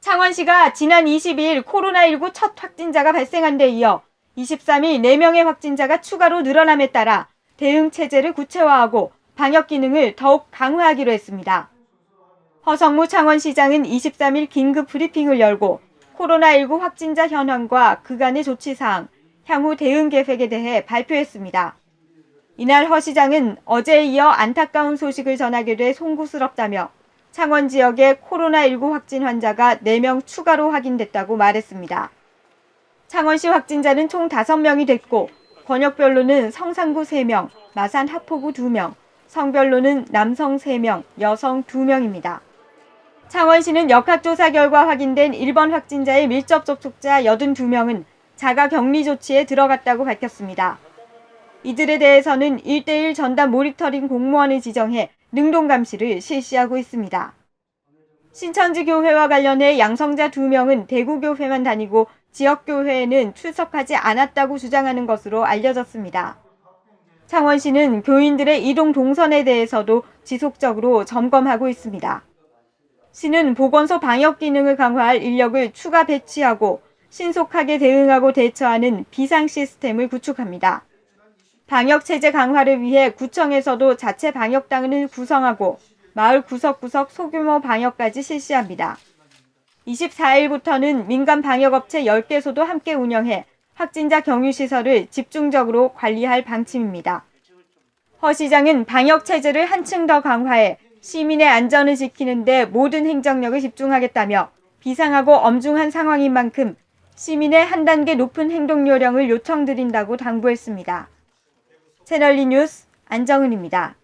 창원시가 지난 22일 코로나19 첫 확진자가 발생한 데 이어 23일 4명의 확진자가 추가로 늘어남에 따라 대응 체제를 구체화하고 방역 기능을 더욱 강화하기로 했습니다. 허성무 창원시장은 23일 긴급 브리핑을 열고 코로나19 확진자 현황과 그간의 조치사항, 향후 대응 계획에 대해 발표했습니다. 이날 허 시장은 어제에 이어 안타까운 소식을 전하게 돼 송구스럽다며 창원 지역에 코로나19 확진 환자가 4명 추가로 확인됐다고 말했습니다. 창원시 확진자는 총 5명이 됐고 권역별로는 성산구 3명, 마산 하포구 2명, 성별로는 남성 3명, 여성 2명입니다. 창원시는 역학조사 결과 확인된 1번 확진자의 밀접 접촉자 82명은 자가 격리 조치에 들어갔다고 밝혔습니다. 이들에 대해서는 1대1 전담 모니터링 공무원을 지정해 능동 감시를 실시하고 있습니다. 신천지 교회와 관련해 양성자 2명은 대구 교회만 다니고 지역 교회에는 출석하지 않았다고 주장하는 것으로 알려졌습니다. 창원시는 교인들의 이동 동선에 대해서도 지속적으로 점검하고 있습니다. 시는 보건소 방역 기능을 강화할 인력을 추가 배치하고 신속하게 대응하고 대처하는 비상 시스템을 구축합니다. 방역 체제 강화를 위해 구청에서도 자체 방역당을 구성하고 마을 구석구석 소규모 방역까지 실시합니다. 24일부터는 민간 방역업체 10개소도 함께 운영해 확진자 격리시설을 집중적으로 관리할 방침입니다. 허 시장은 방역 체제를 한층 더 강화해 시민의 안전을 지키는 데 모든 행정력을 집중하겠다며 비상하고 엄중한 상황인 만큼 시민의 한 단계 높은 행동 요령을 요청드린다고 당부했습니다. 채널리 뉴스 안정은입니다.